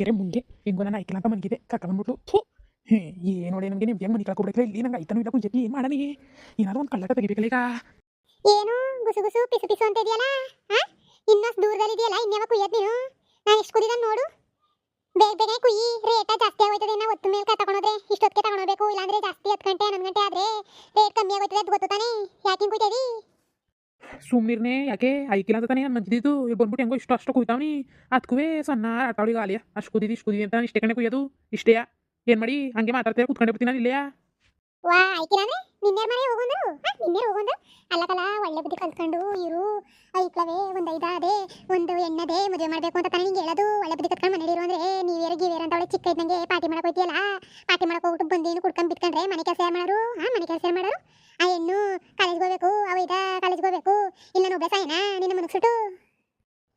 ಕೆರೆ ಮುಂದೆ. ಹೆಂಗೋ ನಾನು ಆಯ್ಕಿಲ್ಲ ಅಂತ ಮನಗಿದೆ. ಕರ್ಕೊಂಡ್ಬಿಟ್ಟು ಥೂ. ಏನು ನೋಡಿ ನನಗೆ ನಿಮ್ಗೆ ಹೆಂಗೆ ಮನೆ ಕಳ್ಕೊಬಿಡಕ್ಕಿಲ್ಲ ಇಲ್ಲಿ ನಂಗೆ ಐತನೂ ಇಲ್ಲ ಕುಂಜಿ ಏನು ಮಾಡನಿ ಏನಾದರೂ ಒಂದು ಕಳ್ಳಟ ತೆಗಿಬೇಕಲ್ಲ ಈಗ. ಏನು? ಗುಸು ಗುಸು, ಪಿಸು ಪಿಸು ಅಂತ ಇದೆಯಲ್ಲ? ಇನ್ನಷ್ಟು ದೂರದಲ್ಲಿ ಇದೆಯಲ್ಲ? ಇನ್ಯಾವ ಕುಯ್ಯದ್ ನೀನು? ನಾನು ಎಷ್ಟು ಕುದಿದ ನೋಡು. ಬೇಗ ಬೇಗ ಕುಯ್ಯಿ. ರೇಟ ಜಾಸ್ತಿ ಆಗೋಯ್ತದೆ. ನಾ ಒತ್ತು ಮೇಲೆ ತಗೊಂಡೋದ್ರೆ ಇಷ್ಟೊತ್ತಿಗೆ ತಗೊಳ್ಬೇಕು ಇಲ್ಲಾಂದ್ರೆ ಜಾಸ್ತಿ ಹತ್ತು ಗಂಟೆ, ಹನ್ನೊಂದು ಗಂಟೆ ಆದ್ರೆ ರೇಟ್ ಕಮ್ಮಿ ಆಗೋಯ್ತದೆ ಅದು ಗೊತ್ತಾನೆ ತಾನೇ? ಯಾಕೆ ಹಿಂಗ್ ಸುಮ್ಮನಿರ್ನೆ ಯಾಕೆ? ಐಕಿಲ್ಲ ಅಂತ ನಾನು ಮಂಜಿದ್ದು ಇಲ್ಲಿ ಬಂದ್ಬಿಟ್ಟು ಹೆಂಗೋ ಇಷ್ಟು ಅಷ್ಟು ಕುಯ್ತಾವ್ನಿ. ಅದಕ್ಕೂ ಸಣ್ಣ ಆಟಾವಳಿಗೆ ಆಲಿಯ. ಅಷ್ಟು ಕುದಿದ್ದು ಇಷ್ಟು ಕುದಿದಿ ಅಂತ ಇಷ್ಟೇ ಕಣೆ ಕುಯ್ಯೋದು. ಇಷ್ಟೇಯಾ? ಏನು ಮಾಡಿ? ಹಂಗೆ ಮಾತಾಡ್ತೀರ ಕುತ್ಕೊಂಡೆ ಬಿಡ್ತೀನಿ ನಾನು ಇಲ್ಲೆಯಾ? ವಾ ಅಂದ್ರೆ ನಿನ್ನೆ ಮನೆ ಹೋಗೊಂಡ್ರು ನಿನ್ನೆ ಹೋಗೊಂಡ್ರು ಅಲ್ಲಕಲ ಒಳ್ಳೆ ಬುದ್ಧಿ ಕಲ್ತ್ಕೊಂಡು ಇರು. ಐಕ್ಲವೇ ಒಂದು ಐದಾದೆ, ಒಂದು ಎಣ್ಣದೆ ಮದುವೆ ಮಾಡಬೇಕು ಅಂತ ತಾನೇ ನಿಂಗೆ ಹೇಳೋದು. ಒಳ್ಳೆ ಬುದ್ಧಿ ಕಲ್ತ್ಕೊಂಡು ಮನೇಲಿ ಇರು ಅಂದರೆ ನೀವೇರು ಗೀವೇರು ಅಂತ ಅವಳೆ ಚಿಕ್ಕ ಇದ್ದಂಗೆ ಪಾರ್ಟಿ ಮಾಡಕ್ಕೆ ಹೋಯ್ತಿಯಲ್ಲ? ಪಾರ್ಟಿ ಮಾಡಕ್ಕೆ ಹೋಗ್ಬಿಟ್ಟು ಬಂದೇನು ಕುಡ್ಕೊಂಡು ಬಿಟ್ಕೊಂಡ್ರೆ ಮನೆ ಕೆಲಸ ಯಾರು ಮಾಡೋರು? ಹಾ, ಮನೆ ಕೆಲಸ ಯಾರು ಮಾಡೋರು? ಆ ಹೆಣ್ಣು ಕಾಲೇಜ್ಗೆ ಹೋಗ್ಬೇಕು, ಅವ ಇದ ಕಾಲೇಜ್ಗೆ ಹೋಗ್ಬೇಕು. ಇಲ್ಲ ನಾನು ಒಬ್ಬ ನಿನ್ನ ಮನಸ್ಸಿಟ್ಟು?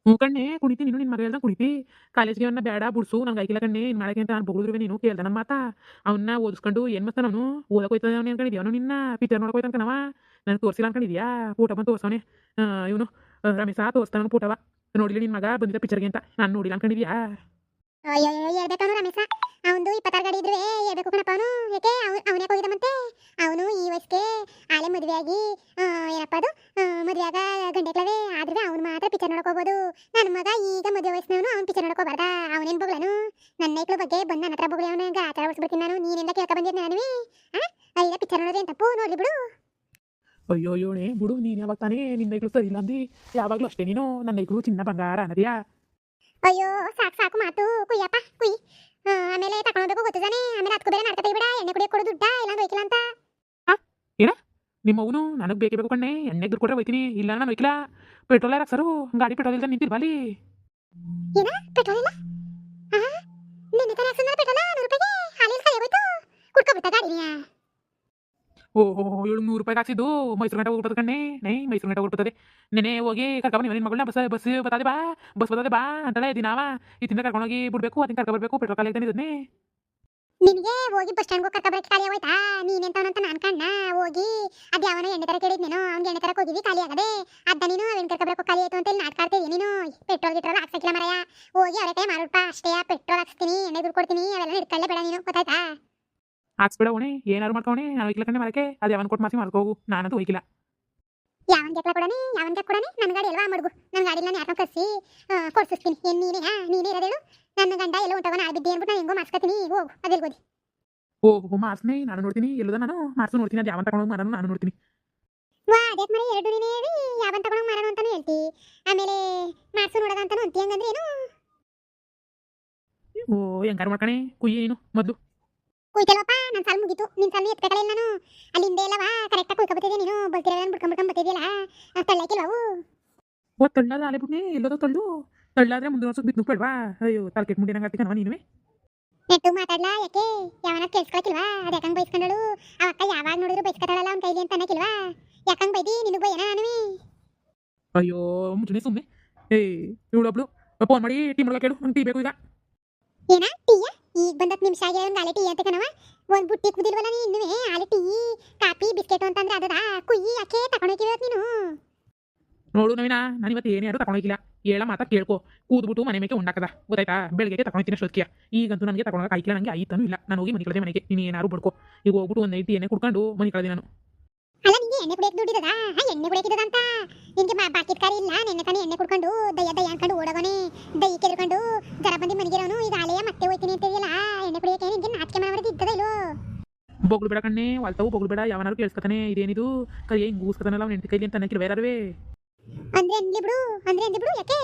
ಹ್ಞೂ ಕಣ್ಣೆ ಕುಣಿತಿ ನೀನು ನಿನ್ನ ಮಗ ಹೇಳ್ದಂಗೆ ಕುಣಿತಿ. ಕಾಲೇಜ್ಗೆ ಅವನ್ನ ಬೇಡ ಬಿಡ್ಸು, ನಂಗೆ ಆಯ್ಕಿಲ್ಲ ಕಣ್ಣೆ. ಏನು ಮಾಡಕ್ಕೆ ಅಂತ ನಾನು ನೀನು, ಕೇಳ್ದ ನನ್ನ ಮಾತಾ. ಅವನ್ನ ಓದಿಸ್ಕೊಂಡು ಏನು ಮಾಡ್ತಾನ ನಾನು ಓದಕ್ಕೆ ಹೋಯ್ತದೆ ಅವನು ಅನ್ಕೊಂಡಿದ್ಯಾ? ಅವನು ನಿನ್ನ? ಪಿಕ್ಚರ್ ನೋಡಕ್ಕೆ ಹೋಯ್ತು ನನಗೆ ತೋರಿಸಿಲ್ಲ ಅನ್ಕೊಂಡಿದ್ಯಾ? ಫೋಟೋ ಬಂದು ತೋರ್ಸವನೆ. ಇವನು ರಮೇಶ ತೋರಿಸ್ತಾನ ಫೋಟೋವ ನೋಡಿಲ್ಲ ನಿನ್ನ ಮಗ ಬಂದಿದ್ದ ಪಿಕ್ಚರ್ಗೆ ಅಂತ. ನಾನು ನೋಡಿಲ್ಲ ಅನ್ಕೊಂಡಿದ್ಯಾ? ಅಯ್ಯೋ ಹೇಳ್ಬೇಕವನು ರಮೇಶ. ಅವನು ಇಪ್ಪತ್ತಾರು ಗಾಡಿ ಇದ್ರೆ ಹೇಳ್ಬೇಕು ಕಣಪ್ಪ ಅವನು. ಯಾಕೆ? ಅವನೇ ಹೋಗಿದ ಮತ್ತೆ? ಅವನು ಈ ವಯಸ್ಸಿಗೆ ಆಲೆ ಮದುವೆ ಆಗಿ ಆ, ಏನಪ್ಪ ಅದು? ಮದುವೆಯಾಗ ಆಗ ಗಂಟೆಕ್ಲವೇ ಆದ್ರೆ ಅವನು ಮಾತ್ರ ಪಿಕ್ಚರ್ ನೋಡ್ಕೋಬೋದು ನನ್ನ ಮಗ ಈಗ ಮದುವೆ ವಯಸ್ಸಿನವನು ಅವ್ನು ಪಿಕ್ಚರ್ ನೋಡ್ಕೋಬಾರ್ದ ಅವನೇನು ಬೊಗಳನು? ನನ್ನ ಐಕ್ಳ ಬಗ್ಗೆ ಬಂದು ನನ್ನ ಹತ್ರ ಬೊಗಳಿ ಅವನಿಗೆ ಆಚಾರ ಹೊಡ್ಸ್ಬಿಡ್ತೀನಿ ನಾನು. ನೀನೆಲ್ಲ ಕೇಳ್ಕೊ ಬಂದಿದ್ದೆ ನಾನು ಐದ ಪಿಕ್ಚರ್ ನೋಡೋದು ಏನು ತಪ್ಪು? ನೋಡ್ಲಿ ಬಿಡು. ಅಯ್ಯೋ ಯೋಣೆ ಬಿಡು. ನೀನು ಯಾವಾಗ ತಾನೇ ನಿನ್ನ ಐಕ್ಳು ಸರಿ ಇಲ್ಲ ಅಂದಿ ಯಾವಾಗಲೂ ಅಷ್ಟೇ ನೀನು. ನನ್ನ ಐಕ್ಳು ಚಿನ್ನ ಬಂಗಾರ ಅನ್ನದ್ಯಾ? ಅಯ್ಯೋ ಸಾಕು ಸಾಕು ಮಾತು ಕುಯ್ಯಪ್ಪ ಕುಯ್. ಆ, ಆಮೇಲೆ ತಗೊಂಡೋಗ್ಬೇಕು ಗೊತ್ತಿದ್ದಾನೆ ಆಮೇಲೆ ಅದಕ್ಕೂ ಬೇರೆ ನಡ್ಕತೆ ಬಿಡ ಎಣ್ಣೆ ಕುಡಿಯಕ್ಕೆ ಕೊಡು ದುಡ್ಡ ಇಲ್ಲ ಹೋಯ್ಕಿಲ್ಲ ಅಂತ. ನಿಮ್ಮ ಅವನು ನನಗೆ ಬೇಕೇ ಬೇಕು ಕಣ್ಣೆ ಎಣ್ಣೆಗೆ ದುಡ್ಡು ಕೊಟ್ಟರೆ ಹೋಯ್ತೀನಿ ಇಲ್ಲ ನಾನು ಹೋಯ್ಕಿಲ್ಲ ಪೆಟ್ರೋಲ್ ಹಾಕ್ಸರು ಗಾಡಿ ಪೆಟ್ರೋಲ್ ಇಲ್ದ ನಿಂತಿಲ್ವಾ ಅಲ್ಲಿ? ಏನ? ಪೆಟ್ರೋಲ್ ಇಲ್ಲ? ಆಹಾ ನಿನ್ನೆ ತಾನೇ ಹಾಕ್ಸಿದ್ನಲ್ಲ ಪೆಟ್ರೋಲ್? ನೂರು ರೂಪಾಯಿಗೆ ಹಾಲಿನ ಖಾಲಿ ಹೋಯ್ತು. ಕುಡ್ಕೊಬಿಟ್ಟ ಗಾಡಿನಿಯ ಓಹೋ ಏಳು ನೂರು ರೂಪಾಯಿ ಹಾಕ್ಸಿದ್ದು ಮೈಸೂರು ಗಂಟೆ ಹೋಗ್ಬಿಡ್ತದೆ ಕಣ್ಣೆ. ನೈ, ಮೈಸೂರು ಗಂಟೆ ಹೋಗ್ಬಿಡ್ತದೆ. ನೆನೆ ಹೋಗಿ ಕರ್ಕೊಂಡು ನಿನ್ನ ಮಗಳನ್ನ. ಬಸ್ ಬಸ್ ಬತ್ತದೆ ಬಾ, ಬಸ್ ಬತ್ತದೆ ಬಾ ಅಂತಳೆ ದಿನಾವ ಕರ್ಕೊಂಡು ಕರ್ಕೊಂಡೋಗಿ ಬಿಡಬೇಕು, ಅದನ್ನ ಕರ್ಕೊಬರ್ಬೇಕು ಪೆಟ್ರೋಲ್ ಖಾಲಿ ಇದ್ದಾನೆ ಇದನ್ನೇ. ನಿನಗೆ ಹೋಗಿ ಬಸ್ ಸ್ಟ್ಯಾಂಡ್ಗೆ ಕರ್ಕೊಬರಕ್ಕೆ ಖಾಲಿ ಹೋಯ್ತಾ ನೀನೆಂತವನಂತ ನಾನು ಕಣ್ಣ ಹೋಗಿ ಅದು ಯಾವನೋ ಎಣ್ಣೆ ತರ ಕೇಳಿದ್ನೇನೋ ಅವ್ನಿಗೆ ಎಣ್ಣೆ ತರಕ್ಕೆ ಹೋಗಿದ್ವಿ, ಖಾಲಿ ಆಗದೆ. ಅದ ನೀನು ಅವನ್ ಕರ್ಕೊಬರಕ್ಕೆ ಖಾಲಿ ಆಯ್ತು ಅಂತ ಇಲ್ಲಿ ನಾಟ್ಕಾಡ್ತಿದ್ಯ ನೀನು? ಪೆಟ್ರೋಲ್, ಗಿಟ್ರೋಲ್ ಹಾಕ್ಸಕ್ಕಿಲ್ಲ ಮರಯ. ಹೋಗಿ ಅವರೇ ಕೈ ಮಾಡ್ಬಿಟ್ಟ ಅಷ್ಟೇ ಪೆಟ್ರೋಲ್ ಹಾಕ್ಸ್ತೀನಿ, ಎಣ್ಣೆ ದುಡ್ಡು ಕೊಡ್ತೀನಿ, ಅವೆಲ್ಲ ಹಿಡ್ಕೊಳ್ಳೇ ಬೇಡ ನೀನು. ಗೊತ್ತಾಯ್ತಾ? ಹಾಕ್ಸ್ಬಿಡ ಓಣೆ ಏನಾರು ಮಾಡ್ಕೋಣೆ ನಾನು ಹೋಯ್ಕಿಲ್ಲ ಕಣ್ಣೆ ಮರಕ್ಕೆ ಅದು ಯಾವನ್ ಕೊಟ್ಟು ಮಾಸಿ ಮಲ್ಕೋಗು ನಾನಂತೂ ಹೋಗಿಲ್ಲ ಯಾವನ್ ಗೆಪ್ಲ ಕೊಡನಿ ಯಾವನ್ ಗೆಪ್ ಕೊಡನಿ ನನ್ನ ಗಾಡಿ ಎಲ್ವಾ ಮಡ್ಗು ನನ್ನ ಗಾಡಿ ನಾನು ಯಾರನ್ನ ಕರ್ಸಿ ಕೊಡ್ಸಿಸ್ತೀನಿ ಏನು ನೀನೇ ಹಾ ನೀನೇ ಇರೋದೇಳು ನನ್ನ ಗಂಡ ಎಲ್ಲ ಉಂಟವ ನಾ ಬಿದ್ದೆ ಅನ್ಬಿಟ್ಟು ನಾನು ಹೆಂಗೋ ಮಾಡ್ಸ್ಕೊತೀನಿ ಹೋಗು ಅದೆಲ್ ಗೋದಿ ಹೋ ಮಾಸ್ನೇ ನಾನು ನೋಡ್ತೀನಿ ಎಲ್ಲದ ನಾನು ಮಾರ್ಸು ನೋಡ್ತೀನಿ ಅದು ಯಾವನ್ ತಗೊಂಡು ಮರನು ನಾನು ನೋಡ್ತೀನಿ. ವಾ ಅದೇ ಮನೆ ಎರಡು ನೀನೇ ಹೇಳಿ ಯಾವನ್ ತಗೊಂಡು ಮರನು ಅಂತಾನು ಹೇಳ್ತಿ ಆಮೇಲೆ ಮಾಡ್ಸು ನೋಡೋದ ಅಂತಾನು ಅಂತೀಯಂಗಂದ್ರೆ ಏನು? ಓ ಹೆಂಗಾರು ಮಾಡ್ಕಣೆ ಕುಯ್ಯ ನೀನು ಮೊದಲು. ಕುಯ್ತಲ್ವಪ್ಪ ನನ್ನ ಸಾಲು ಮುಗೀತು. ನಿನ್ ಸಾಲು ಎತ್ಬೇಕಲ್ಲ ನಾನು? ಅಲ್ಲಿಂದ ಎಲ್ಲವಾ ಕರೆಕ್ಟಾಗಿ ಕುಯ್ಕೊಬತ್ತಿದ್ದೆ ನೀನು. ಬಲ್ತಿರೋದನ್ನ ಬಿಡ್ಕೊಂಡ್ ಬಿಡ್ಕೊಂಡ್ ಬತ್ತಿದ್ಯಲ್ಲ ತಳ್ಳಕ್ಕಿಲ್ವವು ಓ ತಳ್ಳದ ಆಲೆ ಬಿಡ್ನೆ ಎಲ್ಲೋದ ತಳ್ಳು? ತಳ್ಳಾದ್ರೆ ಮುಂದೆ ವರ್ಷಕ್ಕೆ ಬಿತ್ತು ಬೇಡವಾ ಅಯ್ಯೋ ತಲೆ ಕೆಟ್ಟ ಮುಂದೆ ನಂಗೆ ಕಣವ ನೀನು ನೆಟ್ಟು ಮಾತಾಡ್ಲಾ ಯಾಕೆ? ಯಾವನ ಕೇಳಿಸ್ಕೊಳಕಿಲ್ವಾ ಅದು ಯಾಕಂಗ್ ಬೈಸ್ಕೊಂಡಳು? ಆ ಅಕ್ಕ ಯಾವಾಗ ನೋಡಿದ್ರು ಬೈಸ್ಕೊತಾಳಲ್ಲ ಅವ್ನ ಕೈಲಿ ಅಂತ ಅನ್ನಕಿಲ್ವಾ ಯಾಕಂಗ್ ಬೈದಿ? ನಿನಗೆ ಬೈಯನ ಅನ್ವಿ ಅಯ್ಯೋ ಮುಂಚೆನೆ ಸುಮ್ಮನೆ ಏಯ್ ಇವಳೊಬ್ಳು. ಫೋನ್ ಮಾಡಿ ಟೀಮ್ ಒಳಗೆ ಕೇಳು ನಂಗೆ ಟೀ ಬೇಕು ಈಗ. ಏನ? ಟೀಯ? ಈಗ ಬಂದತ್ ನಿಮಿಷ ಆಗಿ ಒಂದು ಆಲೆ ಟೀ ಅಂತ ಕಣವ ಒಂದ್ ಬುಟ್ಟಿ ಕುದಿಲ್ವಲ್ಲ ನೀ ಇನ್ನೂ ಆಲೆ ಟೀ ಕಾಫಿ ಬಿಸ್ಕೆಟ್ ಅಂತಂದ್ರೆ ಅದದ. ಕುಯ್ಯಿ ಯಾಕೆ ತಗೊಂಡೋಗಿರೋದು ನೀನು? ನೋಡು ನವೀನ ನಾನು ಇವತ್ತು ಏನೇ ಯಾರು ತಗೊಂಡೋಗಿಲ್ಲ ಹೇಳ ಮಾತಾ ಕೇಳ್ಕೊ. ಕೂದ್ಬಿಟ್ಟು ಮನೆ ಮೇಲೆ ಉಂಡಾಕದ. ಗೊತ್ತಾಯ್ತಾ? ಬೆಳಗ್ಗೆ ತಗೊಂಡಿದ್ದೀನಿ ಅಷ್ಟೊತ್ತಿಗೆ. ಈಗಂತೂ ನನಗೆ ತಗೊಂಡೋಗಕ್ಕೆ ಕಾಯ್ಕಿಲ್ಲ ನನಗೆ ಆಯ್ತನೂ ಇಲ್ಲ. ನಾನು ಹೋಗಿ ಮನೆ ಕಳೆದೆ ಮನೆಗೆ. ನೀನು ಏನಾರು ಬಡ್ಕೊ. ಈಗ ಹೋಗ್ಬಿಟ್ಟು ಒಂದು ಐಟಿ ಎಣ್ಣೆ ಕುಡ್ಕೊಂಡು ಮನೆ ಕಳೆದೆ ನಾನು. ಅಲ್ಲ ನಿಂಗೆ ಎಣ್ಣೆ ಕುಡಿಯಕ್ಕೆ ದುಡ್ಡಿದದ ಹಾ ಎಣ್ಣೆ ಕುಡಿಯಕ್ಕಿದದ ಅಂತ ನಿಂಗೆ ಮಾ ಬಾಕಿ ಕಾರಿ ಇಲ್ಲ. ನೆನ್ನೆ ತಾನೇ ಎಣ್ಣೆ ಕುಡ್ಕೊಂಡು ದಯ್ಯ ದಯ್ಯ ಅನ್ಕೊಂಡು ಓಡೋಗನೆ ದೈ ಕೆದ್ಕೊಂಡು ಜರ ಬಂದು ಮನೆಗಿರೋನು. ಈಗ ಆಲೆಯ ಮತ್ತೆ ಹೋಯ್ತೀನಿ ಅಂತಿದೆಯಲ್ಲ ಎಣ್ಣೆ ಕುಡಿಯಕ್ಕೆ ನಿಂಗೆ ನಾಚಿಕೆ ಮಾಡೋದು ಇದ್ದದ ಇಲ್ಲೋ ಬೊಗಳು ಕಣ್ಣೆ, ವಾಲ್ತಾವು ಬೊಗಳು ಬೇಡ ಯಾವನಾರು ಕೇಳಿಸ್ಕೊತಾನೆ, ಇದೇನಿದು? ಕೈ ಹಿಂಗೆ ಗೂಸ್ಕೊತಾನಲ್ಲ ಅವ್ನ ಹೆಂಡತಿ ಕೈಲಿ ಅಂತ ಅನ್ನಕ್ಕಿಲ್ಲ ಬೇರಾರವೇ ಅಂದ್ರೆ ಅನ್ಲಿ ಬಿಡು? ಅಂದ್ರೆ ಅಂದಿ ಬಿಡು? ಯಾಕೆ?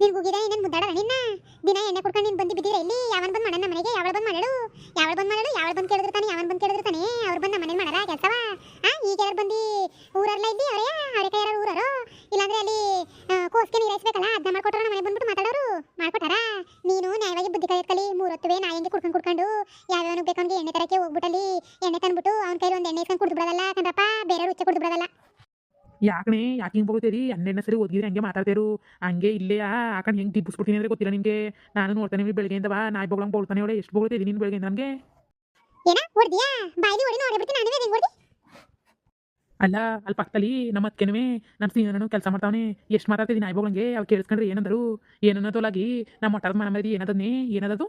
ನಿನ್ ಹೋಗಿದ ಇನ್ನೇನ್ ಮುದ್ದಾಡ ನಿನ್ನ? ದಿನ ಎಣ್ಣೆ ಕುಡ್ಕೊಂಡು ನೀನ್ ಬಂದು ಬಿದ್ದಿದ್ರೆ ಇಲ್ಲಿ ಯಾವನ್ ಬಂದ್ ಮಾಡಣ್ಣ ಮನೆಗೆ? ಯಾವಳ ಬಂದ್ ಮಾಡಳು ಯಾವಳ ಬಂದ್ ಮಾಡಳು ಯಾವಳ ಬಂದ್ ಕೇಳಿದ್ರತಾನೆ ಯಾವನ್ ಬಂದ್ ಕೇಳಿದ್ರತಾನೆ ಅವ್ರು ಬಂದ್ ಮನೇಲಿ ಮಾಡಾರ ಕೆಲ್ಸವ ಆ ಈಗ ಯಾರು ಬಂದು ಊರಲ್ಲ ಇದ್ದಿ ಅವರೇ ಅವ್ರ ಕೈ ಯಾರು ಊರರು ಇಲ್ಲಾಂದ್ರೆ ಅಲ್ಲಿ ಆ, ಕೋಸ್ಗೆ ನೀರೈಸ್ಬೇಕಲ್ಲ ಅದನ್ನ ಮಾಡ್ಕೊಟ್ರ ನಮ್ಮ ಮನೆ ಬಂದ್ಬಿಟ್ಟು ಮಾತಾಡೋರು ಮಾಡ್ಕೊಟ್ಟಾರ ನೀನು ನ್ಯಾಯವಾಗಿ ಬುದ್ಧಿ ಕಲಿಯತ್ಕಲಿ ಮೂರೊತ್ತುವೆ ನಾ ಹೆಂಗೆ ಕುಡ್ಕೊಂಡು ಕುಡ್ಕೊಂಡು ಯಾವ್ಯಾವ ಬೇಕಂಗೆ ಎಣ್ಣೆ ತರಕ್ಕೆ ಹೋಗ್ಬಿಟ್ಟಲ್ಲಿ ಎಣ್ಣೆ ತಂದ್ಬಿಟ್ಟು ಅವ್ನ ಕೈಲಿ ಒಂದು ಎಣ್ಣೆ ಇಸ್ಕೊಂಡು ಕುಡ್ದು ಬಿಡೋದಲ್ಲ ಕಣಪ್ಪ ಬೇರೆ ರುಚಿ ಕುಡ್ದು ಬಿಡೋದಲ್ಲ ಯಾಕಣೆ ಯಾಕೆ ಹಿಂಗೆ ಬೊಗಳ್ತೀರಿ? ಹನ್ನೆರಡನೇ ಸರಿ ಓದಿದ್ರೆ ಹಂಗೆ ಮಾತಾಡ್ತೇರು. ಹಂಗೆ ಇಲ್ಲೇ ಹಾಕೊಂಡು ಹೆಂಗೆ ದಿಬ್ಬಿಸ್ಬಿಡ್ತೀನಿ ಅಂದ್ರೆ ಗೊತ್ತಿಲ್ಲ ನಿಮಗೆ ನಾನು ನೋಡ್ತಾನೆ ಬೆಳಗ್ಗೆಯಿಂದ ಬಾ ನಾಯಿ ಬೋಗಳಂಗೆ ಬೋಳ್ತಾನೆ ಅವಳೆ ಎಷ್ಟು ಬೊಗಳ್ತೀರಿ ನೀನು ಬೆಳಗ್ಗೆಯಿಂದ ನಮಗೆ? ಅಲ್ಲ ಅಲ್ಲಿ ಪಕ್ಕದಲ್ಲಿ ನಮ್ಮ ಅತ್ಕೆನವೇ ನಮ್ಮ ಸೀನನು ಕೆಲಸ ಮಾಡ್ತಾವನೆ. ಎಷ್ಟು ಮಾತಾಡ್ತಿದ್ದೀನಿ ನಾಯಿ ಬೋಗಳಂಗೆ? ಅವ್ರು ಕೇಳಿಸ್ಕೊಂಡ್ರೆ ಏನಂದರು? ಏನನ್ನೋದೊಲಾಗಿ ನಮ್ಮ ಮೊಟ್ಟದ ಮನೆ ಮರಿ ಏನದನ್ನೇ ಏನದದು?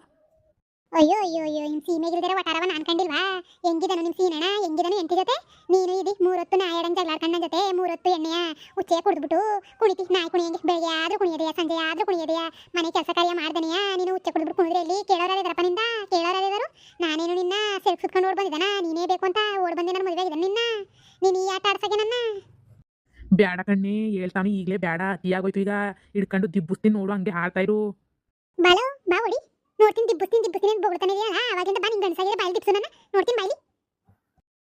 ಅಯ್ಯೋ ಅಯ್ಯೋ ಅಯ್ಯೋ ನಿಮ್ಮ ಸೀಮೆಗಿಲ್ದಿರ ವಟಾರವ ನಾನು ಕಂಡಿಲ್ವಾ? ಹೆಂಗಿದನು ನಿಮ್ ಸೀನಣ್ಣ ಹೆಂಗಿದನು ಎಂಟಿ ಜೊತೆ? ನೀನು ಇದಿ ಮೂರೊತ್ತು ನಾಯಡಂಗ್ ಜಗಳಾಡ್ಕೊಂಡ ಜೊತೆ ಮೂರೊತ್ತು ಎಣ್ಣೆಯ ಉಚ್ಚೆ ಕುಡಿದ್ಬಿಟ್ಟು ಕುಣಿತಿ. ನಾಯಿ ಕುಣಿಯಂಗೆ ಬೆಳಗ್ಗೆ ಆದ್ರೂ ಕುಣಿಯದೆಯ ಸಂಜೆ ಆದ್ರೂ ಕುಣಿಯದೆಯ? ಮನೆ ಕೆಲಸ ಕಾರ್ಯ ಮಾಡ್ದನೆಯಾ? ನೀನು ಉಚ್ಚೆ ಕುಡಿದ್ಬಿಟ್ಟು ಕುಣಿದ್ರೆ ಇಲ್ಲಿ ಕೇಳೋರಾರಿದಾರಪ್ಪ ನಿಂದ? ಕೇಳೋರಾರಿದಾರು ನಾನೇನು ನಿನ್ನ ಸೆಲ್ಫ್ ಸುತ್ಕೊಂಡು ಓಡ್ ಬಂದಿದ್ದಾನ? ನೀನೇ ಬೇಕು ಅಂತ ಓಡ್ ಬಂದೆ ನನ್ನ ಮದುವೆ ನಿನ್ನ? ನೀನು ಈ ಆಟ ಆಡ್ಸಕ್ಕೆ ನನ್ನ? ಬ್ಯಾಡ ಕಣ್ಣಿ ಹೇಳ್ತಾನೆ ಈಗಲೇ ಬೇಡ ಅತಿಯಾಗೋಯ್ತು ಈಗ. ಹಿಡ್ಕೊಂಡು ದಿಬ್ಬುಸ್ತೀನಿ ನೋಡು ಹಂಗೆ ಹಾಡ್ತಾ ಇರು. ಬಾಲೋ ಬಾ ಹೊಡಿ ನೋಡ್ತೀನಿ ದಿಬ್ಬಸ್ತೀನಿ ದಿಬ್ಬಸ್ತೀನಿ ಅಂತ ಬೋಗ್ತಾನೆ ಇದೆಯಲ್ಲ ಅವಾಗಿಂದ ಬಾ ನಿನ್ ಗಂಡಸಾಗಿದ್ರೆ ಬಾಯಿ ದಿಬ್ಸು ನನ್ನ ನೋಡ್ತೀನಿ ಬಾಯಿ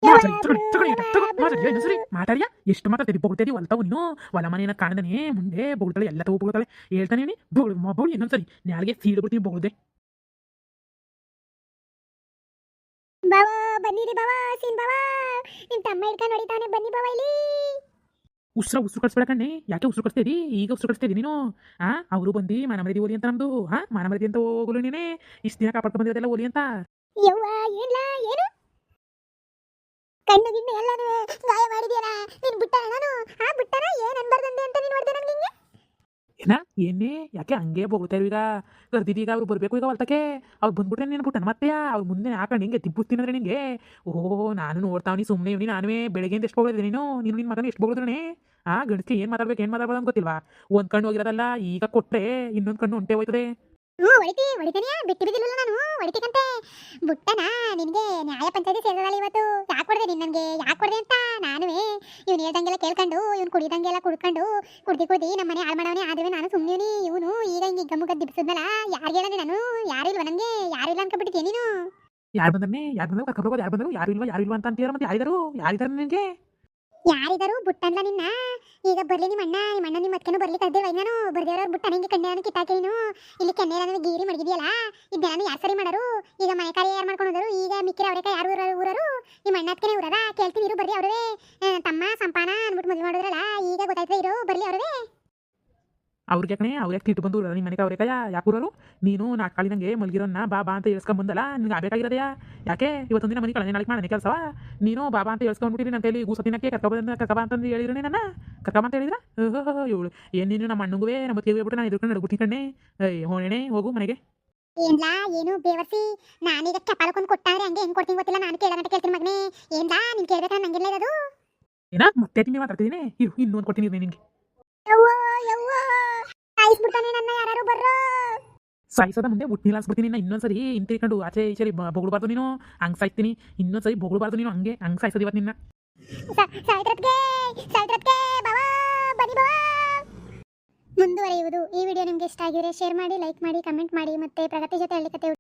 ಮಾತಾಡಿ, ತಗೊಳ್ಳಿ, ತಗೊಳ್ಳಿ, ತಗೊ, ಮಾತಾಡಿ, ಏನು ಸರಿ ಮಾತಾಡಿಯಾ? ಎಷ್ಟು ಮಾತಾಡ್ತೀವಿ ಬೊಗಳ್ತೀರಿ ಹೊಲ್ತಾವು ನೀನು? ಹೊಲ ಕಾಣ್ದನೆ ಮುಂದೆ ಬೋಗ್ತಾಳೆ ಎಲ್ಲ ತಗೋ ಬೋಗ್ತಾಳೆ ಹೇಳ್ತಾನೆ ನೀ ಬೊಗಳು ಬೊಗಳು ಇನ್ನೊಂದ್ಸರಿ ನಾಳೆಗೆ ಸೀಳು ಬಿಡ್ತೀನಿ ಬೋಗ್ದೆ ಬಾವಾ ಬನ್ನಿರಿ ಬಾವಾ ಸೀನ್ ಬಾವಾ ನಿಮ್ಮ ತಮ್ಮ ಹಿಡ್ಕೊಂಡು ಹೊಡಿತಾನೆ ಬನ್ನಿ ಬಾವಾ ಇಲ್ಲಿ ಉಸ್ರ ಉಸಿರು ಕಳ್ಸ್ಬೇಡ ಕಣ್ಣೆ. ಯಾಕೆ ಉಸಿರು ಕಳಿಸ್ತೀರಿ ಈಗ ಉಸಿರು ಕಳಿಸ್ತೀರಿ ನೀನು? ಆ, ಅವರು ಬಂದು ಮಾನಮರದಿ ಓಲಿ ಅಂತ ನಮ್ದು. ಹಾ ಮಾನಮರದಿ ಅಂತ ಹೋಗಲು ನೀನೇ? ಇಷ್ಟು ದಿನ ಕಾಪಾಡ್ಕೊಂಡು ಬಂದಿರೋದೆಲ್ಲ ಓಲಿ ಅಂತ? ಕಣ್ಣು ಗಿಣ್ಣು ಎಲ್ಲಾನು ಗಾಯ ಮಾಡಿದ್ಯಲ್ಲ ನೀನ್ ಬಿಟ್ಟ ನಾನು? ಆ ಬಿಟ್ಟನ ಏನ್ ಅನ್ಬಾರ್ದಂದೆ ಅಂತ ನೀನ್ ಮಾಡ್ದೆ ನನಗೆ ಹಿಂಗೆ ಏನ ಏನೇ ಯಾಕೆ ಹಂಗೆ ಬೊಗಳ್ತಾ ಇರು ಈಗ ಕರ್ದಿದ್ದೀಗ ಅವ್ರು ಬರಬೇಕು ಈಗ ಹೊಲ್ತಕ್ಕೆ ಅವ್ರು ಬಂದ್ಬಿಟ್ರೆ ನೀನು ಬಿಟ್ಟನ ಮತ್ತೆ ಅವ್ರು ಮುಂದೆ ಹಾಕೊಂಡು ಹಿಂಗೆ ತಿಬ್ಬುಸ್ತೀನಿ ಅಂದರೆ ನಿಂಗೆ ಓಹೋ ನಾನು ನೋಡ್ತಾವನಿ ಸುಮ್ಮನೆ ಇವನಿ ನಾನೇ ಬೆಳಗ್ಗೆಯಿಂದ ಎಷ್ಟು ಬೊಗಳಿದೆ ನೀನು ನೀನು ನಿನ್ನ ಮಗನ ಎಷ್ಟು ಬೊಗಳಿದ್ರೆ ಆ ಗಂಡಕ್ಕೆ ಏನು ಮಾತಾಡ್ಬೇಕು ಏನು ಮಾತಾಡ್ಬೋದು ಅಂತ ಗೊತ್ತಿಲ್ವಾ ಒಂದು ಕಣ್ಣು ಹೋಗಿರೋದಲ್ಲ ಈಗ ಕೊಟ್ಟರೆ ಇನ್ನೊಂದು ಕಣ್ಣು ಹೊಂಟೆ ಹೋಯ್ತದೆ ಹ್ಞೂ ಹೊಡಿತಿ ಹೊಡಿತಾನೆಯಾ ಬಿಟ್ಟು ಬಿದ್ದಿಲ್ಲ ನಾನು. ಹೊಡಿತಿಕಂತೆ. ಬುಟ್ಟನ, ನಿನಗೆ ನ್ಯಾಯ ಪಂಚಾಯತಿ ಸೇರಿದಲ್ಲ ಇವತ್ತು. ಯಾಕೆ ಕೊಡ್ದೆ ನೀನು ನನಗೆ? ಯಾಕೆ ಕೊಡ್ದೆ ಅಂತ? ನಾನುವೇ. ಇವ್ನು ಹೇಳ್ದಂಗೆಲ್ಲ ಕೇಳ್ಕೊಂಡು, ಇವ್ನು ಕುಡಿದಂಗೆಲ್ಲ ಕುಡ್ಕೊಂಡು, ಕುಡ್ದು ಕುಡ್ದು ನಮ್ಮ ಮನೆ ಹಾಳು ಮಾಡವನೇ ಆದ್ರೆ ನಾನು ಸುಮ್ಮನೆ ಇವನು ಈಗ ಹಿಂಗೆ ಗಮ್ಮಗ ದಿಬ್ಸದ್ನಲ್ಲ ಯಾರಿಗೆ ಹೇಳಂದೆ ನಾನು? ಯಾರು ಇಲ್ವ ನನಗೆ ಯಾರು ಇಲ್ಲ ಅನ್ಕೊಂಡ್ಬಿಟ್ಟಿದ್ಯಾ ನೀನು? ಯಾರು ಬಂದ್ರೆ ಯಾರು ಬಂದ್ರೆ ಕರ್ಕೊಂಡು ಯಾರು ಬಂದ್ರು ಯಾರು ಇಲ್ವಾ? ಯಾರು ಇಲ್ವಾ ಅಂತ ಅಂತೀರ ಮತ್ತೆ ಯಾರಿದಾರು? ಯಾರಿದಾರು ನಿನಗೆ? ಯಾರಿದಾರು ಬುಟ್ಟನ್ಲ ನಿನ್ನ? ಈಗ ಬರ್ಲಿ ನಿಮ್ಮ ಅಣ್ಣ ನಿಮ್ಮ ಅಣ್ಣ ನಿಮ್ಮ ಅಕ್ಕನೂ ಬರ್ಲಿ ಕರ್ದೇವ ನಾನು ಬರ್ದೇವ್ರವ್ರು ಬುಟ್ಟ ನಂಗೆ ಕಣ್ಣೆ ಕಿತ್ತಾಕಿ ನೀನು. ಇಲ್ಲಿ ಕೆನ್ನೆ ನನಗೆ ಗೀರಿ ಮಡಗಿದೆಯಲ್ಲ? ನಾನು ಯಾರು ಸರಿ ಮಾಡರು? ಈಗ ಮನೆ ಕಾರ್ಯ ಯಾರು ಮಾಡ್ಕೊಂಡು ಹೋದರು? ಈಗ ಮಿಕ್ಕಿರ ಅವ್ರೇಕ ಯಾರು ಊರರು ನಿಮ್ಮ ಅಣ್ಣ ಅಕ್ಕನೇ ಊರರ ಕೇಳ್ತೀನಿ ಇರು ಬರ್ಲಿ ಅವರೇ ತಮ್ಮ, ಸಂಪಾನ ಅಂದ್ಬಿಟ್ಟು ಮದುವೆ ಮಾಡಿದ್ರಲ್ಲ? ಈಗ ಗೊತ್ತಾಯ್ತದೆ ಇರು, ಬರ್ಲಿ ಅವ್ರವೇ. ಅವ್ರಿಗೆ ಕಣೆ ಅವ್ರಿಗೆ ತಿಟ್ಟು ಬಂದು ನಿಮ್ಮ ಮನೆಗೆ ಅವ್ರೆ ಕಯ ಯಾಕೆ ಊರರು ನೀನು ನಾಟ್ಕಾಳಿ ನಂಗೆ ಮಲಗಿರೋನ್ನ ಬಾ ಬಾ ಅಂತ ಹೇಳ್ಸ್ಕೊಂಡ್ ಬಂದಲ್ಲ ನಿನ್ಗೆ ಆಗ್ಬೇಕಾಗಿರೋದೆಯಾ ಯಾಕೆ? ಇವತ್ತೊಂದಿನ ಮನೆ ಕಳೆದ ನಾಳೆ ಮಾಡೋಣ ಕೆಲಸವ? ನೀನು ಬಾಬಾ ಅಂತ ಹೇಳ್ಸ್ಕೊಂಡ್ಬಿಟ್ಟಿರಿ ನನ್ನ ಕೈಲಿ ಗೂಸ ದಿನಕ್ಕೆ ಕರ್ಕೊಬಂದ ಕರ್ಕಬ ಅಂತಂದು ಹೇಳಿದ್ರೆ ನನ್ನ ಕರ್ಕಬ ಅಂತ ಹೇಳಿದ್ರ? ಇವಳು. ಏನು ನೀನು ನಮ್ಮ ಅಣ್ಣಂಗುವೆ? ನಮ್ಮ ತಿರುಗಿ ಬಿಟ್ಟು ನಾನು ಎದುರ್ಕೊಂಡು ನಡ್ಬಿಟ್ಟು ಕಣ್ಣೆ. ಹೋಣೆ ಹೋಗು ಮನೆಗೆ. ಏನ್ಲಾ ಏನು ಬೇವರ್ಸಿ? ನಾನೀಗ ಚಪಾಲಕ್ಕೊಂದು ಕೊಟ್ಟಾರೆ ಹಂಗೆ ಹೆಂಗ್ ಕೊಡ್ತೀನಿ ಗೊತ್ತಿಲ್ಲ ನಾನು ಕೇಳಗಂಟ ಕೇಳ್ತೀನಿ ಮಗನೇ. ಏನ್ಲಾ ನೀನ್ ಕೇಳ್ಬೇಕಾದ್ರೆ ನಂಗೆಲ್ಲ ಇರೋದು? ಏನ ಮತ್ತೆ ನೀವು ಮಾತಾಡ್ತಿದ್ದೀನಿ ಇರು ಇನ್ನೊಂದು ಕೊಡ್ತೀನಿ ನಿನಗೆ. ಸಾಯಿಸ್ಬಿಡ್ತಾನೆ ನನ್ನ ಯಾರು ಬರ್ರೋ. ಸಾಯಿಸೋದ ಮುಂದೆ ಮುಟ್ಟಿಲ್ಲ ಅನ್ಸ್ಬಿಡ್ತೀನಿ ನಾ ಇನ್ನೊಂದ್ಸರಿ ಕಂಡು ಆಚೆ ಈಚೆ ಬೊಗಳ್ಬಾರ್ದು ನೀನು. ಹಂಗ್ ಸಾಯ್ತೀನಿ. ಇನ್ನೊಂದ್ಸರಿ ಬೊಗಳ್ಬಾರ್ದು ನೀನು. ಹಂಗೆ ಹಂಗ್ ಸಾಯಿಸೋದು ಇವತ್ತು ನಿನ್ನ. ಮುಂದುವರಿಯುವುದು ಈ ವಿಡಿಯೋ ನಿಮಗೆ ಇಷ್ಟ ಆಗಿದ್ರೆ ಶೇರ್ ಮಾಡಿ ಲೈಕ್ ಮಾಡಿ ಕಮೆಂಟ್ ಮಾಡಿ ಮತ್ತೆ ಪ್ರಗತಿ ಜೊತೆ ಹಳ್ಳಿ ಕತೆ